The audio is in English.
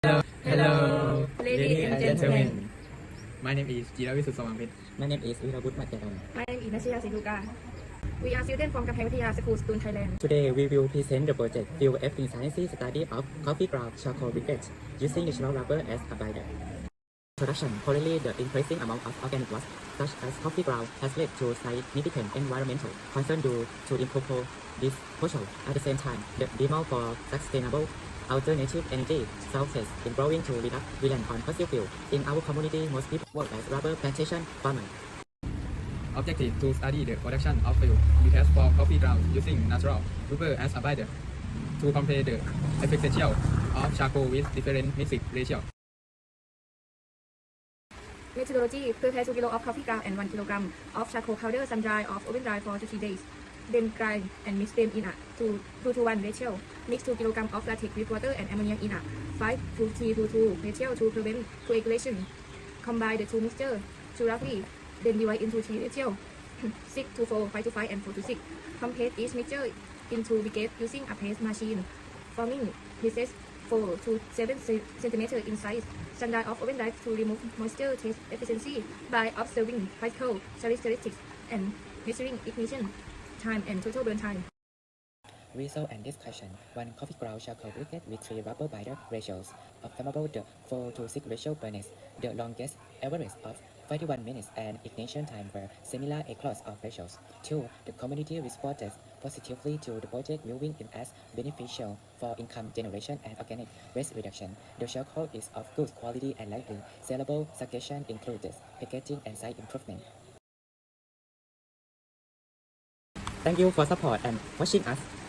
Hello, hello, Ladies and gentlemen. My name is Jiravisu Somampit. My name is Virabut Matyaram. My name is Nashia Siluka. We are students from Kamphaeng Vittaya School, Student Thailand. Today we will present the project Fuel Effing Science Study of Coffee ground charcoal briquette using natural rubber as a binder. Production currently the increasing amount of organic waste such as coffee ground has led to significant environmental concern due to improper disposal. At the same time, the demand for sustainable alternative energy sources is growing to reduce reliance on fossil fuel. In our community, most people work as rubber plantation farmers. Objective to study the production of fuel because for coffee ground using natural rubber as a binder to compare the efficiency of charcoal with different mixing ratio. Methodology prepare 2 kg of coffee ground and 1 kg of charcoal powder sun dry or oven dry for 2 3 days. Then grind and mix them in a 2, 2 to 1 ratio. Mix 2 kg of latex with water and ammonia in a 5 to 3 to 2 ratio to prevent coagulation. Combine the two mixture to roughly, then divide into 3 ratio. 6 to 4, 5 to 5 and 4 to 6. Compress each mixture into briquette using a press machine. Forming pieces 4 to 7 ce- centimeter in size. Standard of oven life to remove moisture test efficiency by observing physical characteristics and measuring ignition time and total burn time. Result and discussion. One coffee ground charcoal briquette with three rubber binder ratios. Of flammable, the 4 to 6 ratio burns. The longest average of 41 minutes and ignition time were similar across all ratios. 2. The community responded positively to the project viewing it as beneficial for income generation and organic waste reduction. The charcoal is of good quality and likely sellable. Suggestion included packaging and site improvement. Thank you for support and watching us.